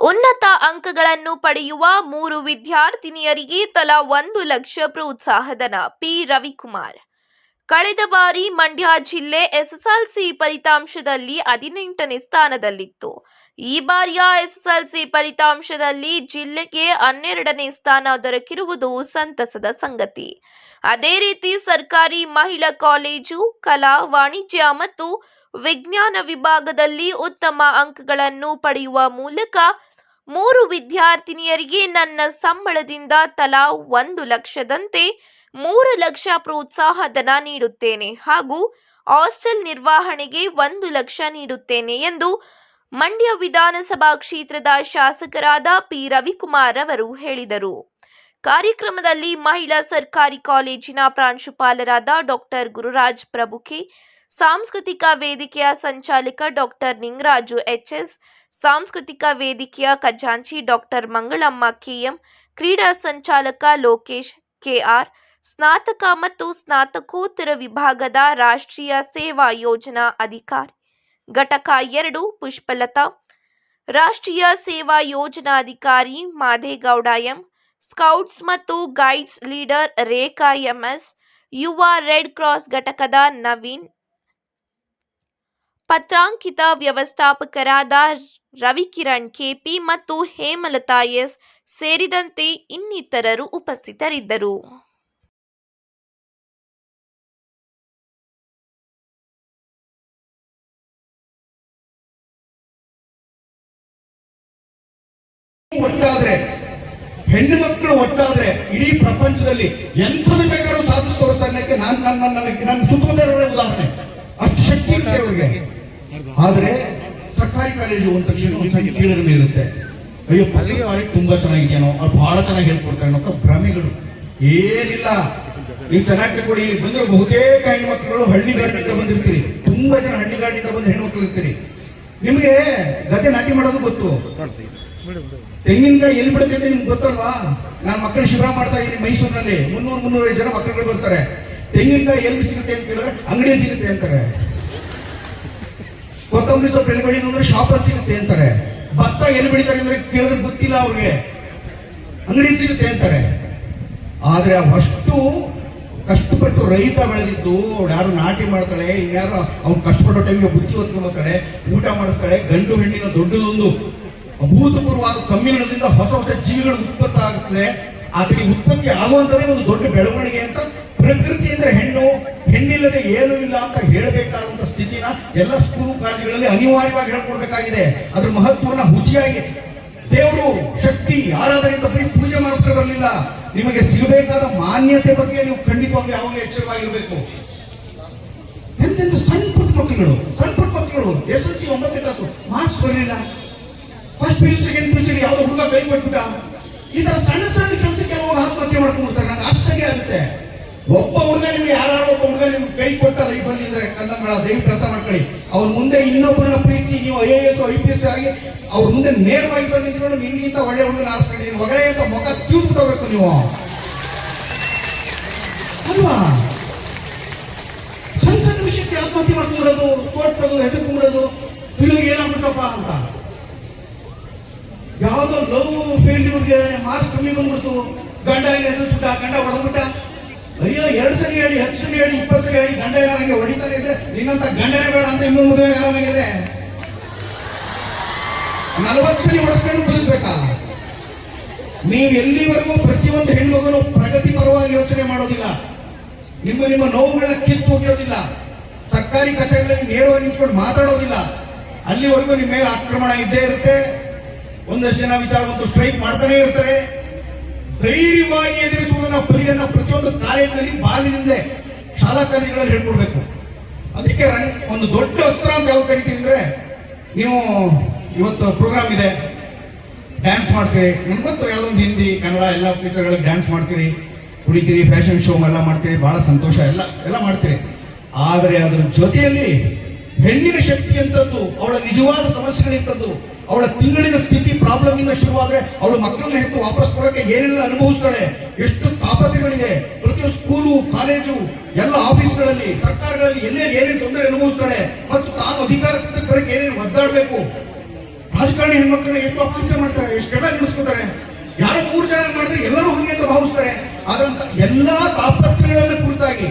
ಉನ್ನತ ಅಂಕಗಳನ್ನು ಪಡೆಯುವ ಮೂರು ವಿದ್ಯಾರ್ಥಿನಿಯರಿಗೆ ತಲಾ ಒಂದು ಲಕ್ಷ ಪ್ರೋತ್ಸಾಹಧನ, ಪಿ. ರವಿಕುಮಾರ್. ಕಳೆದ ಬಾರಿ ಮಂಡ್ಯ ಜಿಲ್ಲೆ ಎಸ್ಎಸ್ಎಲ್ಸಿ ಫಲಿತಾಂಶದಲ್ಲಿ ಹದಿನೆಂಟನೇ ಸ್ಥಾನದಲ್ಲಿತ್ತು. ಈ ಬಾರಿಯ ಎಸ್ಎಸ್ಎಲ್ಸಿ ಫಲಿತಾಂಶದಲ್ಲಿ ಜಿಲ್ಲೆಗೆ ಹನ್ನೆರಡನೇ ಸ್ಥಾನ ದೊರಕಿರುವುದು ಸಂತಸದ ಸಂಗತಿ. ಅದೇ ರೀತಿ ಸರ್ಕಾರಿ ಮಹಿಳಾ ಕಾಲೇಜು, ಕಲಾ, ವಾಣಿಜ್ಯ ಮತ್ತು ವಿಜ್ಞಾನ ವಿಭಾಗದಲ್ಲಿ ಉತ್ತಮ ಅಂಕಗಳನ್ನು ಪಡೆಯುವ ಮೂಲಕ ಮೂರು ವಿದ್ಯಾರ್ಥಿನಿಯರಿಗೆ ನನ್ನ ಸಂಬಳದಿಂದ ತಲಾ ಒಂದು ಲಕ್ಷದಂತೆ ಮೂರು ಲಕ್ಷ ಪ್ರೋತ್ಸಾಹ ಧನ ನೀಡುತ್ತೇನೆ ಹಾಗೂ ಹಾಸ್ಟೆಲ್ ನಿರ್ವಹಣೆಗೆ ಒಂದು ಲಕ್ಷ ನೀಡುತ್ತೇನೆ ಎಂದು ಮಂಡ್ಯ ವಿಧಾನಸಭಾ ಕ್ಷೇತ್ರದ ಶಾಸಕರಾದ ಪಿ. ರವಿಕುಮಾರ್ ಅವರು ಹೇಳಿದರು. ಕಾರ್ಯಕ್ರಮದಲ್ಲಿ ಮಹಿಳಾ ಸರ್ಕಾರಿ ಕಾಲೇಜಿನ ಪ್ರಾಂಶುಪಾಲರಾದ ಡಾಕ್ಟರ್ ಗುರುರಾಜ್ ಪ್ರಭುಖಿ ಸಾಂಸ್ಕೃತಿಕ ವೇದಿಕೆಯ ಸಂಚಾಲಕ ಡಾಕ್ಟರ್ ನಿಂಗರಾಜು ಎಚ್ಎಸ್ ಸಾಂಸ್ಕೃತಿಕ ವೇದಿಕೆಯ ಖಜಾಂಚಿ ಡಾಕ್ಟರ್ ಮಂಗಳಮ್ಮ ಕೆಎಂ, ಕ್ರೀಡಾ ಸಂಚಾಲಕ ಲೋಕೇಶ್ ಕೆಆರ್, ಸ್ನಾತಕ ಮತ್ತು ಸ್ನಾತಕೋತ್ತರ ವಿಭಾಗದ ರಾಷ್ಟ್ರೀಯ ಸೇವಾ ಯೋಜನಾ ಅಧಿಕಾರಿ, ಘಟಕ ಎರಡು ಪುಷ್ಪಲತಾ, ರಾಷ್ಟ್ರೀಯ ಸೇವಾ ಯೋಜನಾಧಿಕಾರಿ ಮಾದೇಗೌಡ ಎಂ, ಸ್ಕೌಟ್ಸ್ ಮತ್ತು ಗೈಡ್ಸ್ ಲೀಡರ್ ರೇಖಾ ಎಂಎಸ್, ಯುವ ರೆಡ್ ಕ್ರಾಸ್ ಘಟಕದ ನವೀನ್, ಪತ್ರಾಂಕಿತ ವ್ಯವಸ್ಥಾಪಕರಾದ ರವಿಕಿರಣ್ ಕೆಪಿ ಮತ್ತು ಹೇಮಲತಾ ಎಸ್ ಸೇರಿದಂತೆ ಇನ್ನಿತರರು ಉಪಸ್ಥಿತರಿದ್ದರು. ಒಟ್ಟಾದ್ರೆ ಹೆಣ್ಣು ಮಕ್ಕಳು ಒಟ್ಟಾದ್ರೆ ಇಡೀ ಪ್ರಪಂಚದಲ್ಲಿ ಎಂಥದ್ದು ಬೇಕಾದ್ರೂ ಸಾಧಿಸಿ ತೋರಿಸ್ತಾನೆ ನಾನು ನನ್ನ ನನ್ನ ನನ್ನ ಸುತ್ತಮುತ್ತ ಉದಾಹರಣೆ. ಅಷ್ಟು ಶಕ್ತಿ ಇರುತ್ತೆ ಅವ್ರಿಗೆ. ಆದ್ರೆ ಸರ್ಕಾರಿ ಕಾಲೇಜು ಒಂದ್ ತಕ್ಷಣ ಕೀಳರಿಮೆ ಇರುತ್ತೆ. ಅಯ್ಯೋ ಕಾಲೇಜ್ ತುಂಬಾ ಚೆನ್ನಾಗಿದೆಯೇನೋ ಅವ್ರು ಬಹಳ ಚೆನ್ನಾಗಿ ಹೇಳ್ಕೊಡ್ತಾರೆ ಅನ್ನೋ ಭ್ರಮೆಗಳು ಏನಿಲ್ಲ. ನೀವು ಚೆನ್ನಾಗಿ ಕೊಡಿ ಬಂದ್ರೆ ಬಹುತೇಕ ಹೆಣ್ಮಕ್ಳು ಹಳ್ಳಿಗಾಡಿನಿಂದ ಬಂದಿರ್ತೀರಿ. ತುಂಬಾ ಜನ ಹಳ್ಳಿಗಾಡಿನಿಂದ ಬಂದು ಹೆಣ್ಮಕ್ಳು ಇರ್ತೀರಿ. ನಿಮಗೆ ಗದ್ದೆ ನಾಟಿ ಮಾಡೋದು ಗೊತ್ತು. ತೆಂಗಿನಕಾಯಿ ಎಲ್ಲಿ ಬಿಡುತ್ತೆ ನಿಮ್ಗೆ ಗೊತ್ತಲ್ವಾ? ನಾನು ಮಕ್ಕಳು ಶಿಬಿರ ಮಾಡ್ತಾ ಇದ್ದೀನಿ ಮೈಸೂರಿನಲ್ಲಿ. ಮುನ್ನೂರು ಮುನ್ನೂರೈದು ಜನ ಮಕ್ಕಳುಗಳು ಬರ್ತಾರೆ. ತೆಂಗಿನಕಾಯಿ ಎಲ್ಲಿ ಸಿಗುತ್ತೆ ಅಂತ ಕೇಳಿದ್ರೆ ಅಂಗಡಿಯಲ್ಲಿ ಸಿಗುತ್ತೆ ಅಂತಾರೆ. ಕೊತ್ತಂಬರಿ ಸೊಪ್ಪು ಎಲ್ಲಿ ಬೆಳೀನು ಅಂದ್ರೆ ಶಾಪಲ್ಲಿ ಸಿಗುತ್ತೆ ಅಂತಾರೆ. ಭತ್ತ ಎಲ್ಲಿ ಬೆಳಿತಾರೆ ಅಂದ್ರೆ ಕೇಳಿದ್ರೆ ಗೊತ್ತಿಲ್ಲ ಅವ್ರಿಗೆ. ಅಂಗಡಿ ಸಿಗುತ್ತೆ ಅಂತಾರೆ. ಆದ್ರೆ ಅವಷ್ಟು ಕಷ್ಟಪಟ್ಟು ರೈತ ಬೆಳೆದಿದ್ದು ಅವ್ಳು ಯಾರು ನಾಟಿ ಮಾಡ್ತಾಳೆ ಇನ್ಯಾರು ಅವ್ನು ಕಷ್ಟಪಡೋ ಟೈಮ್ಗೆ ಬುದ್ಧಿ ಹೊತ್ಕೊಂಡ್ಬರ್ತಾಳೆ ಊಟ ಮಾಡಿಸ್ತಾಳೆ ಗಂಡು ಹೆಣ್ಣಿನ ದೊಡ್ಡದೊಂದು ಅಭೂತಪೂರ್ವವಾದ ಸಮ್ಮಿಲನದಿಂದ ಹೊಸ ಹೊಸ ಜೀವಿಗಳು ಉತ್ಪತ್ತಿ ಆಗುತ್ತದೆ ಅದಕ್ಕೆ ಉತ್ಪತ್ತಿ ಆಗುವಂತದೇ ಒಂದು ದೊಡ್ಡ ಬೆಳವಣಿಗೆ ಅಂತ ಪ್ರಕೃತಿ ಅಂದ್ರೆ ಹೆಣ್ಣು, ಹೆಣ್ಣಿಲ್ಲದೆ ಏನೂ ಇಲ್ಲ ಅಂತ ಹೇಳಬೇಕಾದಂತ ಸ್ಥಿತಿನ ಎಲ್ಲ ಸ್ಕೂಲ್ ಕಾಲೇಜುಗಳಲ್ಲಿ ಅನಿವಾರ್ಯವಾಗಿ ಹೇಳ್ಕೊಡ್ಬೇಕಾಗಿದೆ. ಅದ್ರ ಮಹತ್ವವನ್ನ ಹುಸಿಯಾಗಿ. ದೇವರು ಶಕ್ತಿ, ಆರಾಧನೆಯಿಂದ ಬರೀ ಪೂಜೆ ಮಾಡ್ಕೊಂಡು ಬರಲಿಲ್ಲ. ನಿಮಗೆ ಸಿಗಬೇಕಾದ ಮಾನ್ಯತೆ ಬಗ್ಗೆ ನೀವು ಖಂಡಿತವಾಗಿ ಯಾವಾಗ ಎಚ್ಚರವಾಗಿರಬೇಕು. ಎಂತೆಂತ ಸಣ್ಣ ಪುಟ್ಟ ಮಕ್ಕಳುಗಳು, ಸಣ್ಣ ಪುಟ್ಟ ಮಕ್ಕಳು ಎಸ್ ಎಸ್ ಸಿ ಒಂಬತ್ತನೇ ಕ್ಲಾಸು ಮಾರ್ಕ್ಸ್ ಬರಲಿಲ್ಲ first P second P U ಯಾವುದೋ ಹುಡುಗ ಕೈ ಕೊಟ್ಬಿಟ್ಟ. ಈ ತರ ಸಣ್ಣ ಸಣ್ಣ ಕೆಲಸಕ್ಕೆ ಅವರು ಆತ್ಮಹತ್ಯೆ ಮಾಡ್ಕೊಂಡ್ಬಿಡ್ತಾರೆ? ನನಗೆ ಆಶ್ಚರ್ಯ ಆಗುತ್ತೆ. ಒಬ್ಬ ಹುಡುಗ ನಿಮ್ಗೆ ಯಾರು ಒಬ್ಬ ಹುಡುಗ ನಿಮ್ಗೆ ಕೈ ಕೊಟ್ಟ ಲೈಫ್ ಬಂದಿದ್ರೆ ಕನ್ನಡ ದಯವಿಟ್ಟು ಅರ್ಥ ಮಾಡ್ಕೊಳ್ಳಿ ಅವ್ರ ಮುಂದೆ ಇನ್ನೊಬ್ಬರನ್ನ ಪ್ರೀತಿ, ನೀವು I A S I P S ಆಗಿ ಅವ್ರ ಮುಂದೆ ನೇರವಾಗಿ ಬಂದಿದ್ರು ನಿಂತ್ಕೊಂಡು ನಿನ್ಗಿಂತ ಒಳ್ಳೆ ಹುಡುಗನ ಆರಿಸ್ಕೊಂಡಿದ್ದೀನಿ ಹೊಗಳೆ ಅಂತ ಮುಖ ತೂಗ್ಬಿಟ್ಟೋಗ್ಬೇಕು ನೀವು. ಅಲ್ವಾ? ಸಣ್ಣ ಸಣ್ಣ ವಿಷಯಕ್ಕೆ ಆತ್ಮಹತ್ಯೆ ಮಾಡ್ಕೊಂಡ್ಬಿಡೋದು ಕೊಟ್ಟದು ಹೆದರ್ಕೊಂಡ್ಬಿಡೋದು ತಿಳಿಗೆ ಏನಾಗ್ಬಿಟ್ಟಪ್ಪ ಅಂತ. ಯಾವುದೋ ಲವ್ ಫೇಲ್ಯೂರ್ಗೆ ಮಾರ್ಕ್ಸ್ ಕಮ್ಮಿ ಬಂದ್ಬಿಡ್ತು. ಗಂಡ ಇಲ್ಲಿ ಹೆದರ್ಬಿಟ್ಟ ಗಂಡ ಹೊಡೆದ್ಬಿಟ್ಟ ಅಯ್ಯೋ, ಎರಡು ಸರಿ ಹೇಳಿ, ಹತ್ತು ಸರಿ ಹೇಳಿ, ಇಪ್ಪತ್ತು ಸರಿ ಹೇಳಿ, ಗಂಡ ಏನಾರಂಗೆ ಹೊಡಿತಾರೆ ಇದೆ ನಿನ್ನಂತ ಗಂಡನೇ ಬೇಡ ಅಂತ ಇನ್ನೂ ಮದುವೆ ಆರಾಮಾಗಿದೆ ನಲವತ್ತು ಸರಿ ಹೊಡೆಸ್ಕೊಂಡು ಬದುಕಬೇಕಾ? ನೀವು ಎಲ್ಲಿವರೆಗೂ ಪ್ರತಿಯೊಂದು ಹೆಣ್ಮಗನು ಪ್ರಗತಿ ಪರವಾಗಿ ಯೋಚನೆ ಮಾಡೋದಿಲ್ಲ. ನಿಮ್ಮ ನಿಮ್ಮ ನೋವುಗಳನ್ನ ಕಿತ್ತು ಹೋಗೋದಿಲ್ಲ ಸರ್ಕಾರಿ ಕಚೇರಿಗಳಲ್ಲಿ ನೇರವಾಗಿ ನಿಂತ್ಕೊಂಡು ಮಾತಾಡೋದಿಲ್ಲ. ಅಲ್ಲಿವರೆಗೂ ನಿಮ್ಮ ಮೇಲೆ ಆಕ್ರಮಣ ಇದ್ದೇ ಇರುತ್ತೆ. ಒಂದಷ್ಟು ಜನ ವಿಚಾರ ಮತ್ತು ಸ್ಟ್ರೈಕ್ ಮಾಡ್ತಾನೆ ಇರ್ತಾರೆ. ಧೈರ್ಯವಾಗಿ ಎದುರಿಸುವುದನ್ನ ಪರಿಯನ್ನ ಪ್ರತಿಯೊಂದು ಕಾಲೇಜಿನಲ್ಲಿ ಬಾಲ್ಯದಿಂದ ಶಾಲಾ ಕಾಲೇಜುಗಳಲ್ಲಿ ಹೇಳ್ಕೊಡ್ಬೇಕು. ಅದಕ್ಕೆ ಒಂದು ದೊಡ್ಡ ಅಸ್ತ್ರ ಅಂತ ಯಾವ ಕರಿತೀವಿ ಅಂದ್ರೆ, ನೀವು ಇವತ್ತು ಪ್ರೋಗ್ರಾಮ್ ಇದೆ. ಡ್ಯಾನ್ಸ್ ಮಾಡ್ತೀರಿ. ನಿಮ್ಗಂತೂ ಯಾವ್ದೊಂದು ಹಿಂದಿ, ಕನ್ನಡ ಎಲ್ಲ ಪಿಕ್ಚರ್ಗಳಿಗೆ ಡ್ಯಾನ್ಸ್ ಮಾಡ್ತೀರಿ. ಕುಡಿತೀರಿ ಫ್ಯಾಷನ್ ಶೋ ಎಲ್ಲ ಮಾಡ್ತೀರಿ. ಬಹಳ ಸಂತೋಷ. ಎಲ್ಲ ಎಲ್ಲ ಮಾಡ್ತೀರಿ. ಆದರೆ ಅದರ ಜೊತೆಯಲ್ಲಿ ಹೆಣ್ಣಿನ ಶಕ್ತಿ ಅಂತದ್ದು ಅವಳ ನಿಜವಾದ ಸಮಸ್ಯೆಗಳಿಂತದ್ದು ಅವಳ ತಿಂಗಳಿನ ಸ್ಥಿತಿ ಪ್ರಾಬ್ಲಮ್ ಇಂದ ಶುರುವಾದ್ರೆ ಅವಳು ಮಕ್ಕಳನ್ನ ಹೆತ್ತು ವಾಪಸ್ ಕೊಡೋಕೆ ಏನೆಲ್ಲ ಅನುಭವಿಸ್ತಾಳೆ. ಎಷ್ಟು ತಾಪತ್ರಗಳಿವೆ. ಪ್ರತಿಯೊಂದು ಸ್ಕೂಲು, ಕಾಲೇಜು, ಎಲ್ಲ ಆಫೀಸ್ಗಳಲ್ಲಿ, ಸರ್ಕಾರಗಳಲ್ಲಿ ಎಲ್ಲೇ ಏನೇನು ತೊಂದರೆ ಅನುಭವಿಸ್ತಾಳೆ. ಮತ್ತು ತಾನು ಅಧಿಕಾರ ಕೊಡೋಕೆ ಏನೇನು ಒದ್ದಾಡಬೇಕು. ರಾಜಕಾರಣಿ ಹೆಣ್ಮಕ್ಳನ್ನ ಎಷ್ಟು ಅಪಹಾಸ್ಯ ಮಾಡ್ತಾರೆ, ಎಷ್ಟು ಎಷ್ಟೆಲ್ಲ ನಿಲ್ಲಿಸ್ಕೊತಾರೆ ಯಾರು ಮೂರು ಜನ ಮಾಡಿದ್ರೆ ಎಲ್ಲರೂ ಹಂಗೆ ಅಂತ ಭಾವಿಸ್ತಾರೆ. ಆದ್ರಂತ ಎಲ್ಲಾ ತಾಪತ್ರಗಳನ್ನ ಕುರಿತಾಗಿ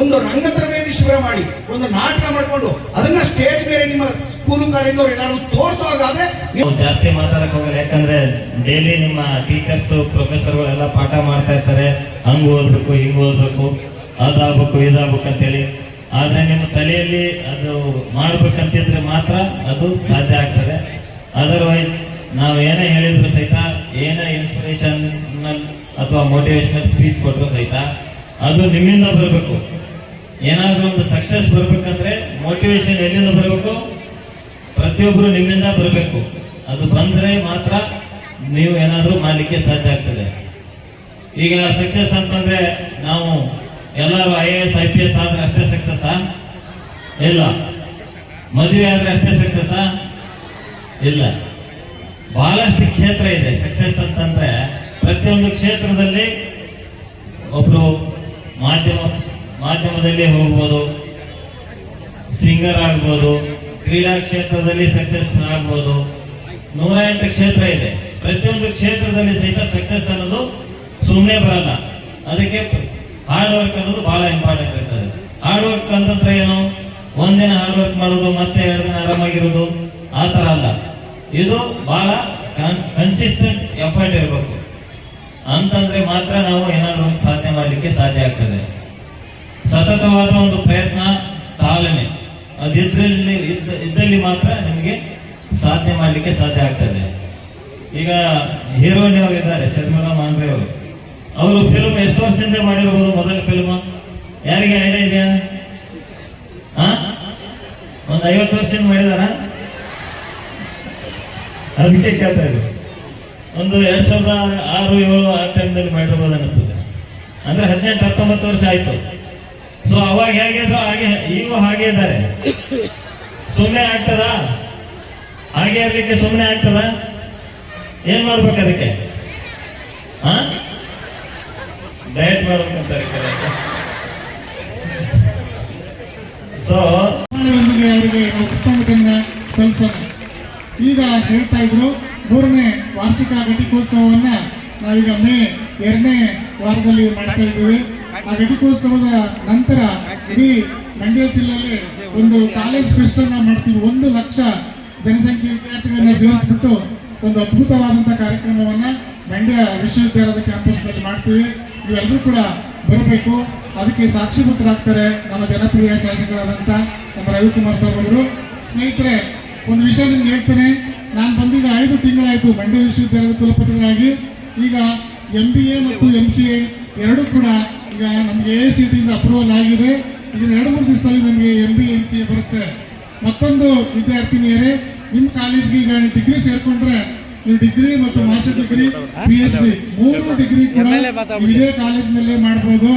ಒಂದು ರಂಗ ತರಬೇತಿ ಶಿಬಿರ ಮಾಡಿ, ಒಂದು ನಾಟಕ ಮಾಡಿಕೊಂಡು, ಅದನ್ನ ಸ್ಟೇಜ್ ಮೇಲೆ ನಿಮ್ಮ ಜಾಸ್ತಿ ಮಾತಾಡಕ್ ಹೋಗಲ್ಲ ಯಾಕಂದ್ರೆ ಡೈಲಿ ನಿಮ್ಮ ಟೀಚರ್ಸ್ ಪ್ರೊಫೆಸರ್ಗಳೆಲ್ಲ ಪಾಠ ಮಾಡ್ತಾ ಇರ್ತಾರೆ. ಹಂಗ್ ಓದ್ಬೇಕು, ಹಿಂಗ್ ಓದ್ಬೇಕು, ಅದಾಗ್ಬೇಕು, ಇದಾಗ್ಬೇಕು ಅಂತೇಳಿ. ಆದ್ರೆ ನಿಮ್ಮ ತಲೆಯಲ್ಲಿ ಅದು ಮಾಡ್ಬೇಕಂತಿದ್ರೆ ಮಾತ್ರ ಅದು ಸಾಧ್ಯ ಆಗ್ತದೆ. ಅದರ್ವೈಸ್ ನಾವು ಏನೇ ಹೇಳಿದ್ರು ಸಹಿತ, ಏನೇ ಇನ್ಸ್ಪಿರೇಷನ್ ಅಥವಾ ಮೋಟಿವೇಶನಲ್ ಸ್ಪೀಚ್ ಕೊಟ್ಟರು ಸಹಿತ, ಅದು ನಿಮ್ಮಿಂದ ಬರಬೇಕು. ಏನಾದರೂ ಒಂದು ಸಕ್ಸಸ್ ಬರ್ಬೇಕಂದ್ರೆ ಮೋಟಿವೇಶನ್ ಎಲ್ಲಿಂದ ಬರಬೇಕು? ಪ್ರತಿಯೊಬ್ಬರು ನಿಮ್ಮಿಂದ ಬರಬೇಕು. ಅದು ಬಂದರೆ ಮಾತ್ರ ನೀವು ಏನಾದರೂ ಮಾಡಲಿಕ್ಕೆ ಸಾಧ್ಯ ಆಗ್ತದೆ. ಈಗ ಸಕ್ಸಸ್ ಅಂತಂದರೆ ನಾವು ಎಲ್ಲರೂ I A S I P S ಆದರೆ ಅಷ್ಟೇ ಸಕ್ಸಸ್ ಇಲ್ಲ. ಮದುವೆ ಆದರೆ ಅಷ್ಟೇ ಸಕ್ಸಸ್ ಇಲ್ಲ. ಬಹಳಷ್ಟು ಕ್ಷೇತ್ರ ಇದೆ. ಸಕ್ಸಸ್ ಅಂತಂದರೆ ಪ್ರತಿಯೊಂದು ಕ್ಷೇತ್ರದಲ್ಲಿ ಒಬ್ಬರು ಮಾಧ್ಯಮ, ಮಾಧ್ಯಮದಲ್ಲಿ ಹೋಗ್ಬೋದು. ಸಿಂಗರ್ ಆಗ್ಬೋದು. ಕ್ರೀಡಾ ಕ್ಷೇತ್ರದಲ್ಲಿ ಸಕ್ಸಸ್ ಆಗ್ಬೋದು. ನೂರ ಎಂಟು ಕ್ಷೇತ್ರ ಇದೆ. ಪ್ರತಿಯೊಂದು ಕ್ಷೇತ್ರದಲ್ಲಿ ಸಹಿತ ಸಕ್ಸಸ್ ಅನ್ನೋದು ಸುಮ್ಮನೆ ಬರಲ್ಲ. ಅದಕ್ಕೆ ಹಾರ್ಡ್ ವರ್ಕ್ ಅನ್ನೋದು ಬಹಳ ಇಂಪಾರ್ಟೆಂಟ್ ಇರ್ತದೆ. ಹಾರ್ಡ್ ವರ್ಕ್ ಅಂತಂದ್ರೆ ಏನು? ಒಂದಿನ ಹಾರ್ಡ್ ವರ್ಕ್ ಮಾಡೋದು, ಮತ್ತೆ ಎರಡು ದಿನ ಆರಾಮಾಗಿರೋದು, ಆ ಥರ ಅಲ್ಲ. ಇದು ಬಹಳ ಕನ್ಸಿಸ್ಟೆಂಟ್ ಎಫರ್ಟ್ ಇರಬೇಕು. ಅಂತಂದ್ರೆ ಮಾತ್ರ ನಾವು ಏನಾದರೂ ಸಾಧನೆ ಮಾಡಲಿಕ್ಕೆ ಸಾಧ್ಯ ಆಗ್ತದೆ. ಸತತವಾದ ಒಂದು ಪ್ರಯತ್ನ, ತಾಳ್ಮೆ. ಇದ್ದ, ಇದ್ದಲ್ಲಿ ಮಾತ್ರ ನಿಮಗೆ ಸಾಧನೆ ಮಾಡಲಿಕ್ಕೆ ಸಾಧ್ಯ ಆಗ್ತದೆ. ಈಗ ಹೀರೋಯಿನ್ ಅವರು ಇದ್ದಾರೆ, ಶರ್ಮಿಳಾ ಮಾಂಡ್ರೆ ಅವರು. ಅವರು ಫಿಲ್ಮ್ ಎಷ್ಟು ವರ್ಷದಿಂದ ಮಾಡಿರಬಹುದು ಮೊದಲ ಫಿಲ್ಮ್ ಯಾರಿಗೆ ಐಡಿಯಾ ಇದೆಯಾ? ಒಂದು ಐವತ್ತು ವರ್ಷದಿಂದ ಮಾಡಿದಾರ? ಅದಕ್ಕೆ ಕೇಳ್ತಾ ಇದ್ರು ಒಂದು ಎರಡ್ ಸಾವಿರದ ಆರು ಏಳು ಆ ಟೈಮ್ದಲ್ಲಿ ಮಾಡಿರ್ಬೋದು ಅನಿಸ್ತದೆ ಅಂದ್ರೆ ಹದಿನೆಂಟು, ಹತ್ತೊಂಬತ್ತು ವರ್ಷ ಆಯ್ತು. ಸೊ ಅವಾಗ ಹೇಗಿದ್ರು ಹಾಗೆ, ಈಗ ಹಾಗೆ ಇದ್ದಾರೆ. ಸುಮ್ಮನೆ ಆಗ್ತದ? ಹಾಗೆ ಇರ್ಲಿಕ್ಕೆ ಸುಮ್ಮನೆ ಆಗ್ತದ? ಏನ್ ಮಾಡ್ಬೇಕು ಅದಕ್ಕೆ? ಡಯಟ್ ಮಾಡ್ಬೇಕಂತಾರೆ ಸೊ ಅವರಿಗೆ ಉತ್ಸವದಿಂದ ಈಗ ಹೇಳ್ತಾ ಇದ್ರು, ಮೂರನೇ ವಾರ್ಷಿಕ ಘಟಿಕೋತ್ಸವವನ್ನ ನಾವೀಗ ಮೇ ಎರಡನೇ ವಾರದಲ್ಲಿ ಮಾಡ್ತಾ ಇದ್ದೀವಿ. ಆ ಘಟಿಕೋತ್ಸವದ ನಂತರ ಇಡೀ ಮಂಡ್ಯ ಜಿಲ್ಲೆಯಲ್ಲಿ ಒಂದು ಕಾಲೇಜ್ ಫೆಸ್ಟ್ ಅನ್ನ ಮಾಡ್ತೀವಿ. ಒಂದು ಲಕ್ಷ ಜನಸಂಖ್ಯೆ ವಿದ್ಯಾರ್ಥಿಗಳನ್ನ ಸೇರಿಸ್ಬಿಟ್ಟು ಒಂದು ಅದ್ಭುತವಾದಂತಹ ಕಾರ್ಯಕ್ರಮವನ್ನ ಮಂಡ್ಯ ವಿಶ್ವವಿದ್ಯಾಲಯದ ಕ್ಯಾಂಪಸ್ನಲ್ಲಿ ಮಾಡ್ತೀವಿ. ನೀವೆಲ್ಲರೂ ಕೂಡ ಬರಬೇಕು. ಅದಕ್ಕೆ ಸಾಕ್ಷಿಭೂತರಾಗ್ತಾರೆ ನಮ್ಮ ಜನಪ್ರಿಯ ಶಾಸಕರಾದಂಥ ನಮ್ಮ ರವಿಕುಮಾರ್ ಸರ್ ಅವರು. ಸ್ನೇಹಿತರೆ, ಒಂದು ವಿಷಯ ನಿಮ್ಗೆ ಹೇಳ್ತೇನೆ. ನಾನು ಬಂದಿದ್ದ ಐದು ತಿಂಗಳಾಯಿತು ಮಂಡ್ಯ ವಿಶ್ವವಿದ್ಯಾಲಯದ ಕುಲಪತಿಗಳಾಗಿ. ಈಗ ಎಂ ಬಿ ಎ ಮತ್ತು ಎಂ ಸಿ ಎರಡೂ ಕೂಡ ಈಗ ನಮಗೆ ಎ ಸಿ ಟಿಯಿಂದ ಅಪ್ರೂವಲ್ ಆಗಿದೆ. ಇದನ್ನು ಎರಡು ಮೂರು ದಿವಸದಲ್ಲಿ ನಮಗೆ ಎಂ ಬಿ ಎಂ ಸಿ ಬರುತ್ತೆ. ಮತ್ತೊಂದು ವಿದ್ಯಾರ್ಥಿನಿಯರೇ ನಿಮ್ಮ ಕಾಲೇಜ್ಗೆ ಈಗ ಡಿಗ್ರಿ ಸೇರ್ಕೊಂಡ್ರೆ ನೀವು ಡಿಗ್ರಿ ಮತ್ತು master degree P H D ಮೂರು ಡಿಗ್ರಿ ಕೂಡ ಇದೇ ಕಾಲೇಜಿನಲ್ಲೇ ಮಾಡ್ಬೋದು.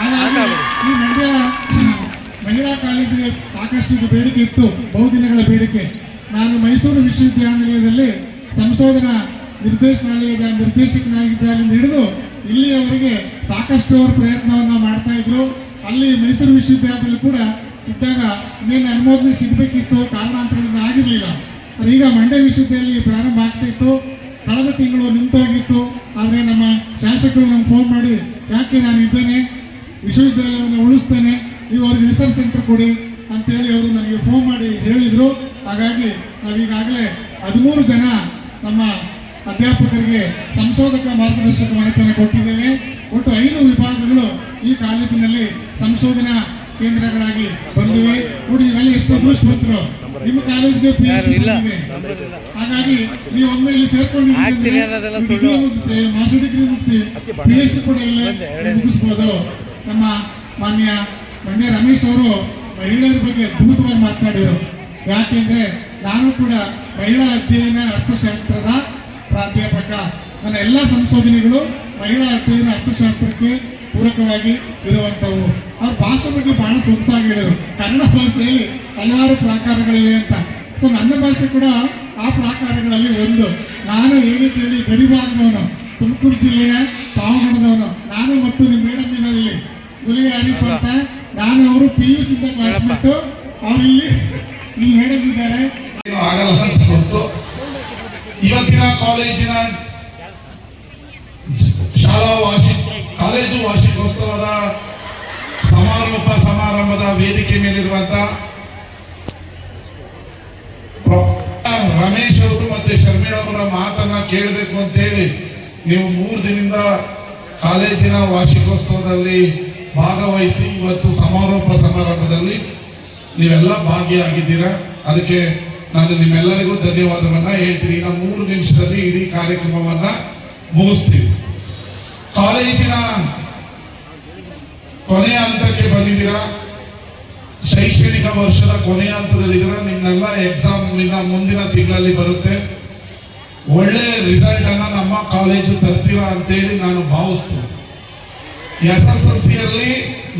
ಹಾಗಾಗಿ ಈ ಮಂಡ್ಯ ಮಹಿಳಾ ಕಾಲೇಜಿಗೆ ಸಾಕಷ್ಟು ಬೇಡಿಕೆ ಇತ್ತು. ಬಹುದಿನಗಳ ಬೇಡಿಕೆ. ನಾನು ಮೈಸೂರು ವಿಶ್ವವಿದ್ಯಾನಿಲಯದಲ್ಲಿ ಸಂಶೋಧನಾ ನಿರ್ದೇಶನಾಲಯದ ನಿರ್ದೇಶಕನಾಗಿದ್ದಾಗಲಿಂದ ಹಿಡಿದು ಇಲ್ಲಿಯವರೆಗೆ ಸಾಕಷ್ಟು ಅವರು ಪ್ರಯತ್ನವನ್ನು ಮಾಡ್ತಾ ಇದ್ರು. ಅಲ್ಲಿ ಮೈಸೂರು ವಿಶ್ವವಿದ್ಯಾಲಯದಲ್ಲಿ ಕೂಡ ಇದ್ದಾಗ ಇನ್ನೇನು ಅನುಮೋದನೆ ಸಿಗಬೇಕಿತ್ತು ಕಾರಣಾಂತರಗಳಿಂದ ಆಗಿರಲಿಲ್ಲ. ಈಗ ಮಂಡ್ಯ ವಿಶ್ವವಿದ್ಯಾಲಯ ಪ್ರಾರಂಭ ಆಗ್ತಿತ್ತು ಕಳೆದ ತಿಂಗಳು ನಿಂತೋಗಿತ್ತು. ಆದರೆ ನಮ್ಮ ಶಾಸಕರು ನಮ್ಗೆ ಫೋನ್ ಮಾಡಿ, ಯಾಕೆ ನಾನು ಇದ್ದೇನೆ? ವಿಶ್ವವಿದ್ಯಾಲಯವನ್ನು ಉಳಿಸ್ತೇನೆ. ನೀವು ಅವ್ರಿಗೆ ರಿಸರ್ಚ್ ಸೆಂಟರ್ ಕೊಡಿ ಅಂತೇಳಿ ಅವರು ನನಗೆ ಫೋನ್ ಮಾಡಿ ಹೇಳಿದರು. ಹಾಗಾಗಿ ನಾವೀಗಾಗಲೇ ಹದಿಮೂರು ಜನ ನಮ್ಮ ಅಧ್ಯಾಪಕರಿಗೆ ಸಂಶೋಧಕ ಮಾರ್ಗದರ್ಶಕ ಮಾಹಿತಿಯನ್ನು ಕೊಟ್ಟಿದ್ದೇವೆ. ಒಟ್ಟು ಐದು ವಿಭಾಗಗಳು ಈ ಕಾಲೇಜಿನಲ್ಲಿ ಸಂಶೋಧನಾ ಕೇಂದ್ರಗಳಾಗಿ ಬಂದಿವೆ. ನೋಡಿ ಇವೆಲ್ಲ ಎಷ್ಟು ಅದೃಷ್ಟವಂತರು ನಿಮ್ಮ ಕಾಲೇಜಿಗೆ ಹಾಗಾಗಿ ನೀವು ಒಮ್ಮೆ ಇಲ್ಲಿ ಸೇರ್ಕೊಂಡಿದ್ದೀರಿ ಮಾಸ್ಟರ್ ಡಿಗ್ರಿ ಮುಗಿಸಿ ಪಿ ಎಚ್ ಡಿ ಕೂಡ ಇಲ್ಲೇ ಮುಗಿಸ್ಬೋದು. ನಮ್ಮ ಮಾನ್ಯ ಮಂಡ್ಯ ರಮೇಶ್ ಅವರು ಮಹಿಳೆಯರ ಬಗ್ಗೆ ಅದ್ಭುತವಾಗಿ ಮಾತನಾಡಿದರು. ಯಾಕೆಂದ್ರೆ ನಾನು ಕೂಡ ಮಹಿಳಾ ಅಧ್ಯಯನ ಅರ್ಥಶಾಸ್ತ್ರದ ಪ್ರಾಧ್ಯಾಪಕ ನನ್ನ ಎಲ್ಲ ಸಂಶೋಧನೆಗಳು ಮಹಿಳಾ ಅಧ್ಯಯನ ಅರ್ಥಶಾಸ್ತ್ರಕ್ಕೆ ಪೂರಕವಾಗಿ ಇರುವಂಥವು. ಅವ್ರ ಭಾಷೆ ಬಗ್ಗೆ ಬಹಳ ಸೊಗಸಾಗಿ ಹೇಳಿದರು ಕನ್ನಡ ಭಾಷೆಯಲ್ಲಿ ಹಲವಾರು ಪ್ರಾಕಾರಗಳಿವೆ ಅಂತ. ಸೊ ನನ್ನ ಭಾಷೆ ಕೂಡ ಆ ಪ್ರಾಕಾರಗಳಲ್ಲಿ ಒಂದು. ನಾನು ಹೇಳಿ ಕೇಳಿ ಗಡಿಭಾಗದವನು ತುಮಕೂರು ಜಿಲ್ಲೆಯ ಪಾವಗಡದವನು ನಾನು ಮತ್ತು ನಿಮ್ಮ ಮೇಡಮ್ ಇಲ್ಲಿ ಗುಲಿ ಹರೀಫ್ ಅಂತ ನಾನು ಅವರು ಪಿ ಯು ಸಿಂದ ಕ್ಲಾಸ್ ಅವ್ರು ಇಲ್ಲಿ ಇಲ್ಲಿ ಮೇಡಮ್ ಇದ್ದಾರೆ. ಆಗಲ್ಲ ಅಂತ ಗೊತ್ತು. ಇವತ್ತಿನ ಕಾಲೇಜಿನ ಶಾಲಾ ವಾರ್ಷಿಕ ಕಾಲೇಜು ವಾರ್ಷಿಕೋತ್ಸವದ ಸಮಾರೋಪ ಸಮಾರಂಭದ ವೇದಿಕೆ ಮೇಲಿರುವಂತ ಪ್ರೊ- ರಮೇಶ್ ಅವರು ಮತ್ತೆ ಶರ್ಮಿಳ್ ಅವರ ಮಾತನ್ನ ಕೇಳಬೇಕು ಅಂತ ಹೇಳಿ ನೀವು ಮೂರು ದಿನದಿಂದ ಕಾಲೇಜಿನ ವಾರ್ಷಿಕೋತ್ಸವದಲ್ಲಿ ಭಾಗವಹಿಸಿ ಇವತ್ತು ಸಮಾರೋಪ ಸಮಾರಂಭದಲ್ಲಿ ನೀವೆಲ್ಲ ಭಾಗಿಯಾಗಿದ್ದೀರಾ? ಅದಕ್ಕೆ ನಾನು ನಿಮ್ಮೆಲ್ಲರಿಗೂ ಧನ್ಯವಾದವನ್ನ ಹೇಳ್ತೀನಿ. ಈಗ ಮೂರು ನಿಮಿಷದಲ್ಲಿ ಇಡೀ ಕಾರ್ಯಕ್ರಮವನ್ನ ಮುಗಿಸ್ತೀವಿ ಕಾಲೇಜಿನ ಕೊನೆಯ ಹಂತಕ್ಕೆ ಬಂದಿದ್ದೀರಾ? ಶೈಕ್ಷಣಿಕ ವರ್ಷದ ಕೊನೆಯ ಹಂತದಲ್ಲಿದ್ದೀರಾ? ನಿಮ್ಮೆಲ್ಲ ಎಕ್ಸಾಮ್ ಮುಂದಿನ ತಿಂಗಳಲ್ಲಿ ಬರುತ್ತೆ. ಒಳ್ಳೆ ರಿಸಲ್ಟ್ ಅನ್ನ ನಮ್ಮ ಕಾಲೇಜು ತರ್ತೀರಾ ಅಂತೇಳಿ ನಾನು ಭಾವಿಸ್ತೀನಿ. ಎಸ್ ಎಸ್ ಎಲ್ ಸಿಯಲ್ಲಿ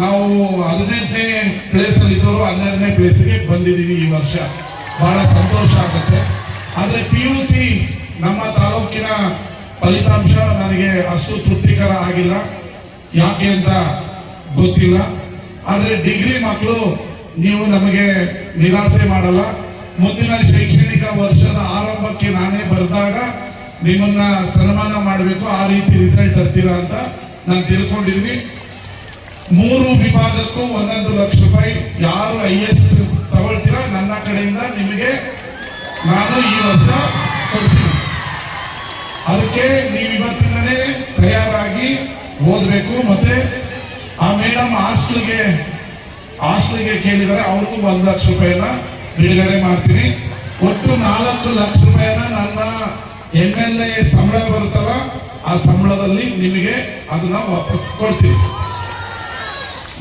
ನಾವು ಹದಿನೆಂಟನೇ ಪ್ಲೇಸ್ ಅಲ್ಲಿ ಇದ್ದವರು ಹನ್ನೆರಡನೇ ಪ್ಲೇಸ್ಗೆ ಬಂದಿದ್ದೀವಿ ಈ ವರ್ಷ. ಬಹಳ ಸಂತೋಷ ಆಗುತ್ತೆ. ಆದರೆ ಪಿ ಯು ಸಿ ನಮ್ಮ ತಾಲೂಕಿನ ಫಲಿತಾಂಶ ನನಗೆ ಅಷ್ಟು ತೃಪ್ತಿಕರ ಆಗಿಲ್ಲ. ಯಾಕೆ ಅಂತ ಗೊತ್ತಿಲ್ಲ. ಆದರೆ ಡಿಗ್ರಿ ಮಕ್ಕಳು ನೀವು ನಮಗೆ ನಿರಾಸೆ ಮಾಡಲ್ಲ. ಮುಂದಿನ ಶೈಕ್ಷಣಿಕ ವರ್ಷದ ಆರಂಭಕ್ಕೆ ನಾನೇ ಬರೆದಾಗ ನಿಮ್ಮನ್ನ ಸನ್ಮಾನ ಮಾಡಬೇಕು. ಆ ರೀತಿ ರಿಸಲ್ಟ್ ತರ್ತೀರಾ ಅಂತ ನಾನು ತಿಳ್ಕೊಂಡಿದ್ವಿ ಮೂರು ವಿಭಾಗಕ್ಕೂ ಒಂದೊಂದು ಲಕ್ಷ ರೂಪಾಯಿ ಯಾರು ಐ ಎಸ್ ತಗೊಳ್ತೀವಿ ಕಡೆಯಿಂದ ನಿಮಗೆ ನಾನು ಈ ವರ್ಷ ಕೊಡ್ತೀನಿ. ಅದಕ್ಕೆ ನೀವು ಇವತ್ತಿಂದನೇ ತಯಾರಾಗಿ ಓದಬೇಕು ಮತ್ತೆ ಆ ಮೇಡಮ್ ಹಾಸ್ಟೆಲ್ಗೆ ಹಾಸ್ಟೆಲ್ಗೆ ಕೇಳಿದರೆ ಅವ್ರಿಗೂ ಒಂದು ಲಕ್ಷ ರೂಪಾಯಿನ ಬಿಡುಗಡೆ ಮಾಡ್ತೀನಿ. ಒಟ್ಟು ನಾಲ್ಕು ಲಕ್ಷ ರೂಪಾಯಿನ ನನ್ನ ಎಂ ಎಲ್ ಎ ಸಂಬಳ ಬರುತ್ತಲ್ಲ, ಆ ಸಂಬಳದಲ್ಲಿ ನಿಮಗೆ ಅದನ್ನ ವಾಪಸ್ ಕೊಡ್ತೀವಿ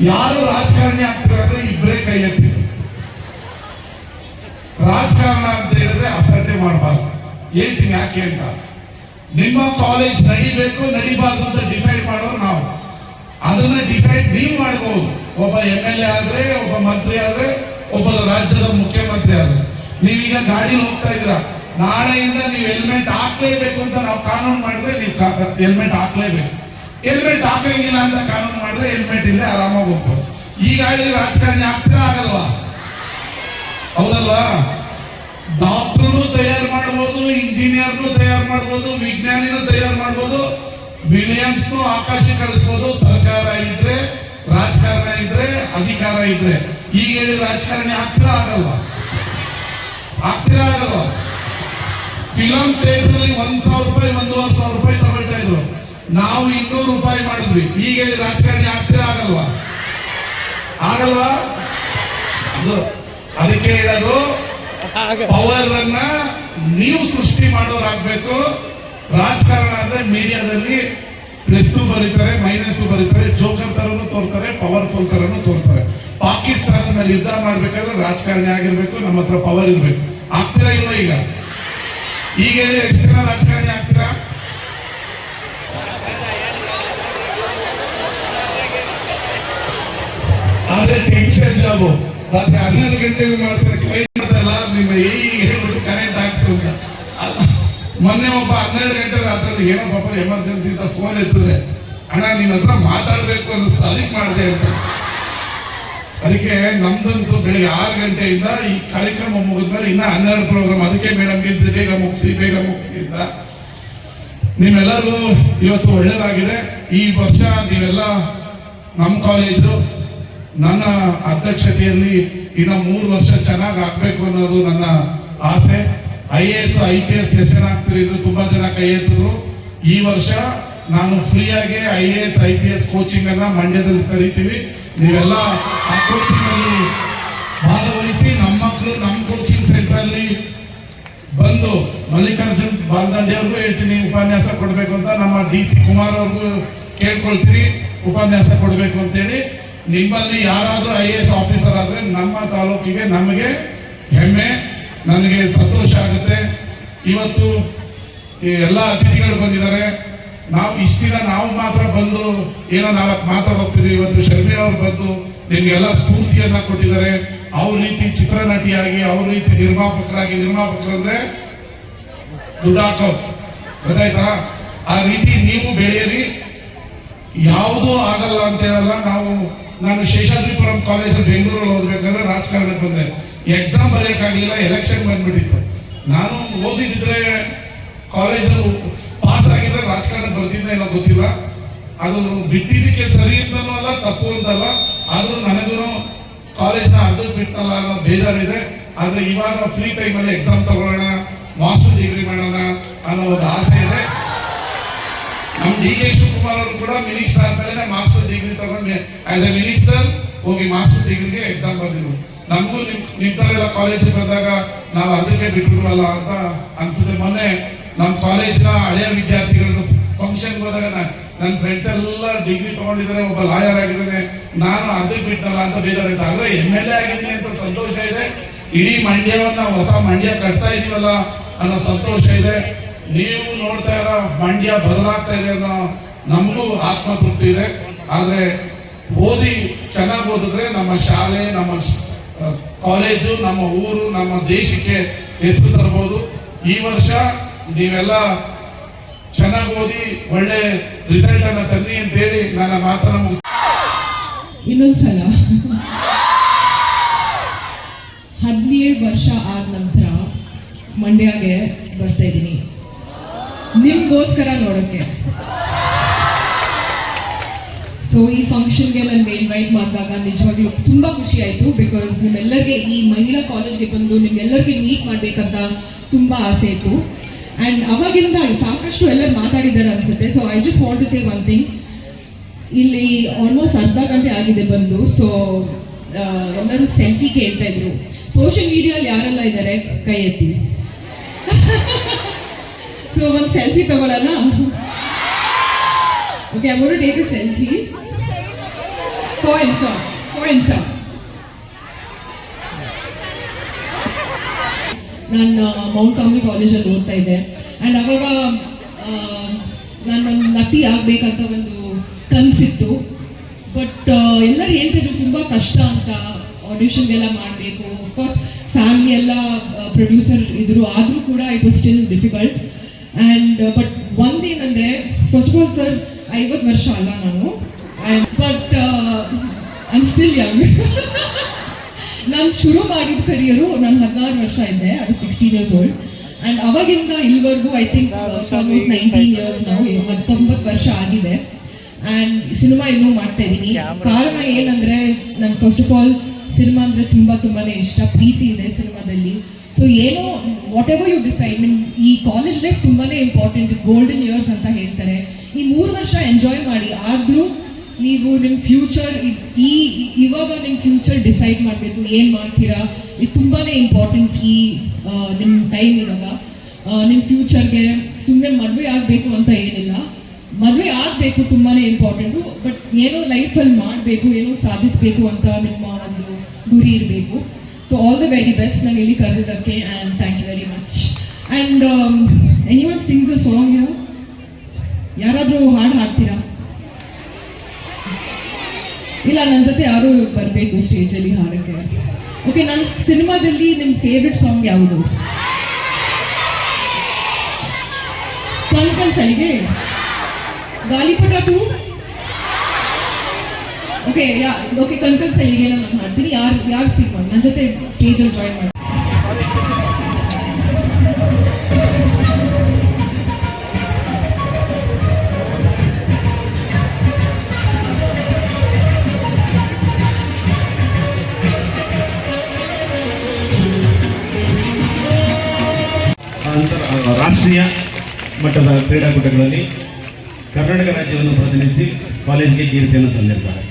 ಯಾರು ರಾಜಕಾರಣಿ ಆಗ್ತಾರೆ ಇಬ್ಬರೇ ಕೈ ಎತ್ತಿ ರಾಜಕಾರಣ ಅಂತ ಹೇಳಿದ್ರೆ ಅಸಡ್ಡೆ ಮಾಡಬಾರ್ದು. ಹೇಳ್ತೀನಿ ಯಾಕೆ ಅಂತ. ನಿಮ್ಮ ಕಾಲೇಜ್ ನಡಿಬೇಕು, ನಡಿಬಾರ್ದು ಅಂತ ಡಿಸೈಡ್ ಮಾಡೋರು ನಾವು. ಅದನ್ನ ಡಿಸೈಡ್ ನೀವು ಮಾಡಬಹುದು ಒಬ್ಬ ಎಂ ಎಲ್ ಎ ಆದ್ರೆ, ಒಬ್ಬ ಮಂತ್ರಿ ಆದ್ರೆ, ಒಬ್ಬ ರಾಜ್ಯದ ಮುಖ್ಯಮಂತ್ರಿ ಆದ್ರೆ. ನೀವೀಗ ಗಾಡಿ ಹೋಗ್ತಾ ಇದ್ದೀರಾ? ನಾಳೆಯಿಂದ ನೀವು ಹೆಲ್ಮೆಟ್ ಹಾಕ್ಲೇಬೇಕು ಅಂತ ನಾವು ಕಾನೂನು ಮಾಡಿದ್ರೆ ನೀವು ಹೆಲ್ಮೆಟ್ ಹಾಕ್ಲೇಬೇಕು. ಹೆಲ್ಮೆಟ್ ಹಾಕಂಗಿಲ್ಲ ಅಂತ ಕಾನೂನು ಮಾಡಿದ್ರೆ ಹೆಲ್ಮೆಟ್ ಇಲ್ಲೇ ಆರಾಮಾಗಿ ಹೋಗ್ಬೋದು. ಈ ಗಾಡಿ ರಾಜಕಾರಣಿ ಆಗ್ತೀರಾ ಆಗಲ್ವಾ? ಹೌದಲ್ವಾ? ಡಾಕ್ಟರ್ನು ತಯಾರು ಮಾಡ್ಬೋದು, ಇಂಜಿನಿಯರ್ನು ತಯಾರು ಮಾಡ್ಬೋದು, ವಿಜ್ಞಾನಿನೂ ತಯಾರು ಮಾಡ್ಬೋದು ವಿಲಿಯಮ್ಸು ಆಕಾಶ ಕಳಿಸ್ಬೋದು ಸರ್ಕಾರ ಇದ್ರೆ, ರಾಜಕಾರಣ ಇದ್ರೆ, ಅಧಿಕಾರ ಇದ್ರೆ. ಈಗ ಹೇಳಿ ರಾಜಕಾರಣಿ ಆಗ್ತಿರ ಆಗಲ್ವಾ? ಆಗ್ತಿರ ಆಗಲ್ವಾ? ಫಿಲಂ ಥಿಯೇಟರ್ ಒಂದ್ ಸಾವಿರ ರೂಪಾಯಿ, ಒಂದೂವರೆ ಸಾವಿರ ರೂಪಾಯಿ ತಗೊಳ್ತಾ ಇದ್ರು. ನಾವು ಇನ್ನೂರು ರೂಪಾಯಿ ಮಾಡಿದ್ವಿ. ಈಗ ಹೇಳಿ ರಾಜಕಾರಣಿ ಆಗ್ತಿರ ಆಗಲ್ವಾ? ಆಗಲ್ವಾ? ಅದು, ಅದಕ್ಕೆ ಹೇಳೋದು ಪವರ್ ಅನ್ನ ನೀವು ಸೃಷ್ಟಿ ಮಾಡೋರಾಗಬೇಕು. ರಾಜಕಾರಣ ಅಂದ್ರೆ ಮೀಡಿಯಾದಲ್ಲಿ ಪ್ಲಸ್ ಬರೀತಾರೆ ಮೈನಸ್ ಬರೀತಾರೆ, ಜೋಕರ್ ತರನು ತೋರ್ತಾರೆ, ಪವರ್ಫುಲ್ ತರನು ತೋರ್ತಾರೆ. ಪಾಕಿಸ್ತಾನದ ಮೇಲೆ ಯುದ್ಧ ಮಾಡ್ಬೇಕಾದ್ರೆ ರಾಜಕಾರಣಿ ಆಗಿರ್ಬೇಕು, ನಮ್ಮ ಹತ್ರ ಪವರ್ ಇರ್ಬೇಕು. ಆಗ್ತೀರಾ ಇಲ್ವಾ ಈಗ? ಈಗ ಎಷ್ಟು ಜನ ರಾಜಕಾರಣಿ ಆಗ್ತೀರಾ? ಆದ್ರೆ ಟೆನ್ಷನ್ ಜಾಬು. ರಾತ್ರಿ ಹನ್ನೆರಡು ಗಂಟೆಗೆ ಮಾಡ್ತಾರೆ ಕ್ಲೈಂಟ್ ನಿಮ್ಮ ಈಗ ಹೇಳ್ಬಿಟ್ಟು ಕರೆಂಟ್ ಅಂತ ಅಲ್ಲ, ಮೊನ್ನೆ ಒಬ್ಬ ಹನ್ನೆರಡು ಗಂಟೆ ರಾತ್ರಿ ಏನೋ ಪಾಪ ಎಮರ್ಜೆನ್ಸಿ ಅಂತ ಫೋನ್ ಎತ್ತಿದ್ರೆ ಅಣ್ಣ ನಿನ್ನ ಹತ್ರ ಮಾತಾಡಬೇಕು ಅನ್ನಿಸ್ತು ಅದಕ್ಕೆ ಮಾಡಿದೆ ಅಂತ. ಅದಕ್ಕೆ ನಮ್ದಂತೂ ಬೆಳಿಗ್ಗೆ ಆರು ಗಂಟೆಯಿಂದ ಈ ಕಾರ್ಯಕ್ರಮ ಮುಗಿದ್ಮೇಲೆ ಇನ್ನ ಹನ್ನೆರಡು ಪ್ರೋಗ್ರಾಮ್ ಅದಕ್ಕೆ ಮೇಡಮ್ ಗಿಂತ ಬೇಗ ಮುಗಿಸಿ ಬೇಗ ಮುಗಿಸಿ ಅಂತ. ನಿಮ್ಮೆಲ್ಲರಿಗೂ ಇವತ್ತು ಒಳ್ಳೇದಾಗಿದೆ. ಈ ವರ್ಷ ನೀವೆಲ್ಲ ನಮ್ಮ ಕಾಲೇಜು ನನ್ನ ಅಧ್ಯಕ್ಷತೆಯಲ್ಲಿ ಇನ್ನು ಮೂರು ವರ್ಷ ಚೆನ್ನಾಗಿ ಆಗ್ಬೇಕು ಅನ್ನೋದು ನನ್ನ ಆಸೆ. I A S I P S session ಆಗ್ತೀರಿ ಆಗ್ತಿದ್ರು ತುಂಬಾ ಜನ ಕೈ ಎತ್ತಿದ್ರು. ಈ ವರ್ಷ ನಾನು ಫ್ರೀಯಾಗಿ I A S I P S coaching ಅನ್ನ ಮಂಡ್ಯದಲ್ಲಿ ಕರಿತೀವಿ. ನೀವೆಲ್ಲ ಆ ಕೋಚಿಂಗ್ ಅಲ್ಲಿ ಭಾಗವಹಿಸಿ ನಮ್ಮ ಮಕ್ಕಳು ನಮ್ಮ ಕೋಚಿಂಗ್ ಸೆಂಟರ್ ಅಲ್ಲಿ ಬಂದು ಮಲ್ಲಿಕಾರ್ಜುನ್ ಬಾಲ್ದಂಡಿ ಅವ್ರಿಗೂ ಹೇಳ್ತೀನಿ, ಉಪನ್ಯಾಸ ಕೊಡಬೇಕು ಅಂತ. ನಮ್ಮ ಡಿ ಸಿ ಕುಮಾರ್ ಅವ್ರಿಗೂ ಕೇಳ್ಕೊಳ್ತೀನಿ, ಉಪನ್ಯಾಸ ಕೊಡಬೇಕು ಅಂತೇಳಿ. ನಿಮ್ಮಲ್ಲಿ ಯಾರಾದರೂ ಐ ಎ ಎಸ್ ಆಫೀಸರ್ ಆದರೆ ನಮ್ಮ ತಾಲೂಕಿಗೆ ನಮಗೆ ಹೆಮ್ಮೆ, ನನಗೆ ಸಂತೋಷ ಆಗುತ್ತೆ. ಇವತ್ತು ಎಲ್ಲ ಅತಿಥಿಗಳು ಬಂದಿದ್ದಾರೆ. ನಾವು ಇಷ್ಟಿನ ನಾವು ಮಾತ್ರ ಬಂದು ಏನೋ ನಾಲ್ಕು ಮಾತ್ರ ಹೋಗ್ತಿದ್ವಿ ಇವತ್ತು ಶರ್ಮಿ ಅವರು ಬಂದು ನಿಮಗೆಲ್ಲ ಸ್ಫೂರ್ತಿಯನ್ನು ಕೊಟ್ಟಿದ್ದಾರೆ. ಅವ್ರ ರೀತಿ ಚಿತ್ರನಟಿಯಾಗಿ, ಅವ್ರ ರೀತಿ ನಿರ್ಮಾಪಕರಾಗಿ, ನಿರ್ಮಾಪಕರು ಅಂದರೆ ದುಡ್ಡಾಕೋ ಗೊತ್ತಾಯ್ತಾ? ಆ ರೀತಿ ನೀವು ಬೆಳೆಯಿರಿ ಯಾವುದೂ ಆಗಲ್ಲ ಅಂತ ಹೇಳಲ್ಲ. ನಾವು ನಾನು ಶೇಷಾದ್ರಿಪುರಂ ಕಾಲೇಜ್ ಬೆಂಗಳೂರಲ್ಲಿ ಓದ್ಬೇಕಾದ್ರೆ ರಾಜಕಾರಣಕ್ಕೆ ಬಂದೆ. ಎಕ್ಸಾಮ್ ಬರೆಯೋಕ್ಕಾಗಲಿಲ್ಲ ಎಲೆಕ್ಷನ್ ಬಂದ್ಬಿಟ್ಟಿತ್ತು. ನಾನು ಓದಿದ್ರೆ ಕಾಲೇಜು ಪಾಸ್ ಆಗಿದ್ರೆ ರಾಜಕಾರಣಕ್ಕೆ ಬರ್ತಿದ್ದೆ ಇಲ್ಲ ಗೊತ್ತಿಲ್ಲ. ಅದು ಬಿಟ್ಟಿದ್ದಕ್ಕೆ ಸರಿ ಅಂತನೂ ಅಲ್ಲ, ತಪ್ಪು ಅಂತಲ್ಲ. ಆದರೂ ನನಗೂ ಕಾಲೇಜ್ನ ಅರ್ಧ ಬಿಟ್ಟಲ್ಲ ಅನ್ನೋ ಬೇಜಾರಿದೆ. ಆದರೆ ಇವಾಗ ಫ್ರೀ ಟೈಮಲ್ಲಿ ಎಕ್ಸಾಮ್ ತಗೊಳ್ಳೋಣ ಮಾಸ್ಟರ್ ಡಿಗ್ರಿ ಮಾಡೋಣ ಅನ್ನೋ ಒಂದು ಆಸೆ ಇದೆ. ನಮ್ ಡಿ ಕೆ ಶಿವಕುಮಾರ್ ಅವರು ಕೂಡ ಮಿನಿಸ್ಟರ್ ಆದ್ಮೇಲೆ ಮಾಸ್ಟರ್ ಡಿಗ್ರಿ ತಗೊಂಡೆ ಆಸ್ ಎ ಮಿನಿಸ್ಟರ್ ಹೋಗಿ ಮಾಸ್ಟರ್ ಡಿಗ್ರಿಗೆ ಎಕ್ಸಾಮ್ ಬರ್ದಿದ್ರು. ನಮಗೂ ನಿಮ್ ನಿಮ್ ತರ ಎಲ್ಲ ಕಾಲೇಜಿಗೆ ಬಂದಾಗ ನಾವು ಅದಕ್ಕೆ ಬಿಟ್ಬಿಡುವಲ್ಲ ಅಂತ ಅನ್ಸುತ್ತೆ. ಮೊನ್ನೆ ನಮ್ಮ ಕಾಲೇಜಿನ ಹಳೆಯ ವಿದ್ಯಾರ್ಥಿಗಳು ಫಂಕ್ಷನ್ ಹೋದಾಗ ನನ್ನ ಫ್ರೆಂಡ್ಸ್ ಎಲ್ಲ ಡಿಗ್ರಿ ತಗೊಂಡಿದ್ದಾರೆ, ಒಬ್ಬ ಲಾಯರ್ ಆಗಿದ್ದಾನೆ. ನಾನು ಅದಕ್ಕೆ ಬಿಟ್ಟಲ್ಲ ಅಂತ ಬೇಜಾರಾಯ್ತು. ಆದರೆ ಎಂ ಎಲ್ ಎ ಆಗಿದ್ದೀನಿ ಅಂತ ಸಂತೋಷ ಇದೆ. ಇಡೀ ಮಂಡ್ಯವನ್ನ ಹೊಸ ಮಂಡ್ಯ ಕಟ್ತಾ ಇದೀವಲ್ಲ ಅನ್ನೋ ಸಂತೋಷ ಇದೆ. ನೀವು ನೋಡ್ತಾ ಇರೋ ಮಂಡ್ಯ ಬದಲಾಗ್ತಾ ಇದೆ ಅನ್ನೋ ನಮಗೂ ಆತ್ಮತೃಪ್ತಿ ಇದೆ. ಆದ್ರೆ ಓದಿ ಚೆನ್ನಾಗಿ ಓದಿದ್ರೆ ನಮ್ಮ ಶಾಲೆ, ನಮ್ಮ ಕಾಲೇಜು, ನಮ್ಮ ಊರು, ನಮ್ಮ ದೇಶಕ್ಕೆ ಹೆಸರು ತರಬಹುದು ಈ ವರ್ಷ ನೀವೆಲ್ಲ ಚೆನ್ನಾಗಿ ಓದಿ ಒಳ್ಳೆ ರಿಸಲ್ಟ್ ಅನ್ನ ತನ್ನಿ ಅಂತ ಹೇಳಿ ನನ್ನ ಮುಗಿಸ್ ಇನ್ನೊಂದ್ಸಲ ಹದಿನೇಳು ವರ್ಷ ಆದ ನಂತರ ಮಂಡ್ಯಗೆ ಬರ್ತಾ ಇದ್ದೀನಿ. ನಿಮ್ಗೋಸ್ಕರ ನೋಡೋಕ್ಕೆ. ಸೊ ಈ ಫಂಕ್ಷನ್ಗೆ ನನಗೆ ಇನ್ವೈಟ್ ಮಾಡಿದಾಗ ನಿಜವಾಗ್ಲೂ ತುಂಬ ಖುಷಿ ಆಯಿತು ಬಿಕಾಸ್ ನಿಮ್ಮೆಲ್ಲರಿಗೆ ಈ ಮಹಿಳಾ ಕಾಲೇಜ್ಗೆ ಬಂದು ನಿಮ್ಮೆಲ್ಲರಿಗೆ ಮೀಟ್ ಮಾಡಬೇಕಂತ ತುಂಬ ಆಸೆ ಇತ್ತು. ಆ್ಯಂಡ್ ಅವಾಗಿಂದ ಸಾಕಷ್ಟು ಎಲ್ಲರೂ ಮಾತಾಡಿದ್ದಾರೆ ಅನ್ಸುತ್ತೆ. So I just want to say one thing ಇಲ್ಲಿ ಆಲ್ಮೋಸ್ಟ್ ಅರ್ಧ ಗಂಟೆ ಆಗಿದೆ ಬಂದು. ಸೊ ಎಲ್ಲರೂ ಸೆಲ್ಫಿ ಕೇಳ್ತಾ ಇದ್ರು. ಸೋಷಿಯಲ್ ಮೀಡಿಯಲ್ಲಿ ಯಾರೆಲ್ಲ ಇದ್ದಾರೆ? ಕೈ ಎತ್ತಿ. ಸೊ ಒಂದು ಸೆಲ್ಫಿ ತಗೊಳ್ಳೋಣ okay take a selfie coins coins ನಾನು ಮೌಂಟ್ ಕಾಮಿ ಕಾಲೇಜಲ್ಲಿ ಓದ್ತಾ ಇದ್ದೆ. ಆ್ಯಂಡ್ ಅವಾಗ ನಾನೊಂದು ನಟಿ ಆಗಬೇಕಂತ ಒಂದು ಕನಸಿತ್ತು ಬಟ್ ಎಲ್ಲರೂ ಹೇಳ್ತಿದ್ರು, ತುಂಬ ಕಷ್ಟ ಅಂತ ಆಡಿಷನ್ಗೆಲ್ಲ ಮಾಡಬೇಕು. ಅಫ್ಕೋರ್ಸ್ ಫ್ಯಾಮಿಲಿ ಎಲ್ಲ ಪ್ರೊಡ್ಯೂಸರ್ ಇದ್ರು. ಆದರೂ ಕೂಡ it was still difficult and but ಒಂದೇನಂದರೆ first of all sir ಐವತ್ತು ವರ್ಷ ಅಲ್ಲ ನಾನು. ಬಟ್ ಐ ಸ್ಟಿಲ್ ಯಂಗ್ ನಾನು ಶುರು ಮಾಡಿದ ಕರಿಯರು ನಾನು ಹದಿನಾರು ವರ್ಷ ಇದೆ. ಅದು ಸಿಕ್ಸ್ಟೀನ್ ಇಯರ್ಸ್ ಓಲ್ಡ್ ಆ್ಯಂಡ್ ಅವಾಗಿಂದ ಇಲ್ಲಿವರೆಗೂ I think almost nineteen years ನಾವು ಹತ್ತೊಂಬತ್ತು ವರ್ಷ ಆಗಿದೆ. ಆ್ಯಂಡ್ ಸಿನಿಮಾ ಇನ್ನೂ ಮಾಡ್ತಾ ಇದ್ದೀನಿ ಕಾರಣ ಏನಂದರೆ ನಾನು ಫಸ್ಟ್ ಆಫ್ ಆಲ್ ಸಿನಿಮಾ ಅಂದರೆ ತುಂಬ ತುಂಬಾ ಇಷ್ಟ. ಪ್ರೀತಿ ಇದೆ ಸಿನಿಮಾದಲ್ಲಿ ಸೊ ಏನೋ whatever you decide mean ಈ ಕಾಲೇಜ್ ಲೈಫ್ ತುಂಬಾ ಇಂಪಾರ್ಟೆಂಟ್ ಗೋಲ್ಡನ್ ಇಯರ್ಸ್ ಅಂತ ಹೇಳ್ತಾರೆ. ಈ ಮೂರು ವರ್ಷ ಎಂಜಾಯ್ ಮಾಡಿ, ಆದರೂ ನೀವು ನಿಮ್ಮ ಫ್ಯೂಚರ್ ಈ ಇವಾಗ ನಿಮ್ಮ ಫ್ಯೂಚರ್ ಡಿಸೈಡ್ ಮಾಡಬೇಕು, ಏನು ಮಾಡ್ತೀರಾ? ಇದು ತುಂಬಾ ಇಂಪಾರ್ಟೆಂಟ್ ಈ ನಿಮ್ಮ ಟೈಮ್ ಇವಾಗ. ನಿಮ್ಮ ಫ್ಯೂಚರ್ಗೆ ಸುಮ್ಮನೆ ಮದುವೆ ಆಗಬೇಕು ಅಂತ ಏನಿಲ್ಲ. ಮದುವೆ ಆಗಬೇಕು ತುಂಬಾ ಇಂಪಾರ್ಟೆಂಟು ಬಟ್ ಏನೋ ಲೈಫಲ್ಲಿ ಮಾಡಬೇಕು, ಏನೋ ಸಾಧಿಸಬೇಕು ಅಂತ ನಿಮ್ಮ ಒಂದು ಗುರಿ ಇರಬೇಕು. So all the very best ನಾನು ಇಲ್ಲಿ ಕರೆದಿದ್ದಕ್ಕೆ and thank you very much and anyone sings a song you ಯಾರಾದರೂ ಹಾಡು ಹಾಡ್ತೀರಾ? ಇಲ್ಲ ನನ್ನ ಜೊತೆ ಯಾರು ಬರಬೇಕು ಸ್ಟೇಜಲ್ಲಿ ಹಾಡಕ್ಕೆ. ಓಕೆ ನನ್ನ ಸಿನಿಮಾದಲ್ಲಿ ನಿಮ್ಮ ಫೇವ್ರೆಟ್ ಸಾಂಗ್ ಯಾವುದು? ಕಣ್ಕಲ್ ಸಲಿಗೆ Gaalipata two? Okay yeah okay ಕಣ್ಕಲ್ ಸಲಿಗೆ ನಾನು ಮಾಡ್ತೀನಿ ಯಾರು ಯಾರು ಸಿಗ್ಬೋದು ನನ್ನ ಜೊತೆ ಸ್ಟೇಜಲ್ಲಿ ಜಾಯಿನ್ ಮಾಡಿ ರಾಷ್ಟ್ರೀಯ ಮಟ್ಟದ ಕ್ರೀಡಾಕೂಟಗಳಲ್ಲಿ ಕರ್ನಾಟಕ ರಾಜ್ಯವನ್ನು ಪ್ರತಿನಿಧಿಸಿ ಕಾಲೇಜಿಗೆ ಕೀರ್ತಿಯನ್ನು ತಂದಿರ್ತಾರೆ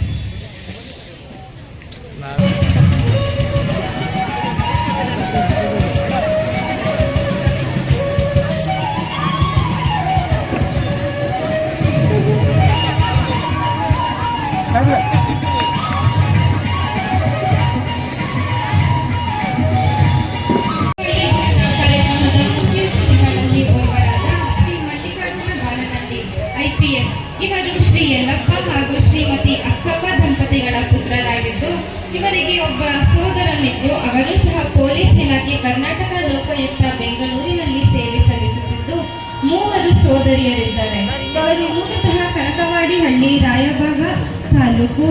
ಮಾಡಬೇಕು.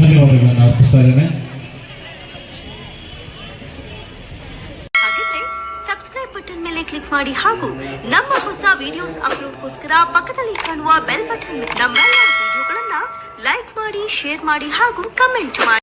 ಧನ್ಯವಾದಗಳನ್ನು ಅರ್ಪಿಸ್ತಾ ಇದ್ದೇನೆ. ಸಬ್ಸ್ಕ್ರೈಬ್ ಬಟನ್ ಮೇಲೆ ಕ್ಲಿಕ್ ಮಾಡಿ ಹಾಗೂ ನಮ್ಮ ಹೊಸ ವಿಡಿಯೋಸ್ ಅಪ್ಲೋಡ್ಗೋಸ್ಕರ ಪಕ್ಕದಲ್ಲಿ ಕಾಣುವ ಬೆಲ್ ಬಟನ್ ನಮ್ಮ ವಿಡಿಯೋಗಳನ್ನ ಲೈಕ್ ಮಾಡಿ ಶೇರ್ ಮಾಡಿ ಹಾಗೂ ಕಮೆಂಟ್ ಮಾಡಿ.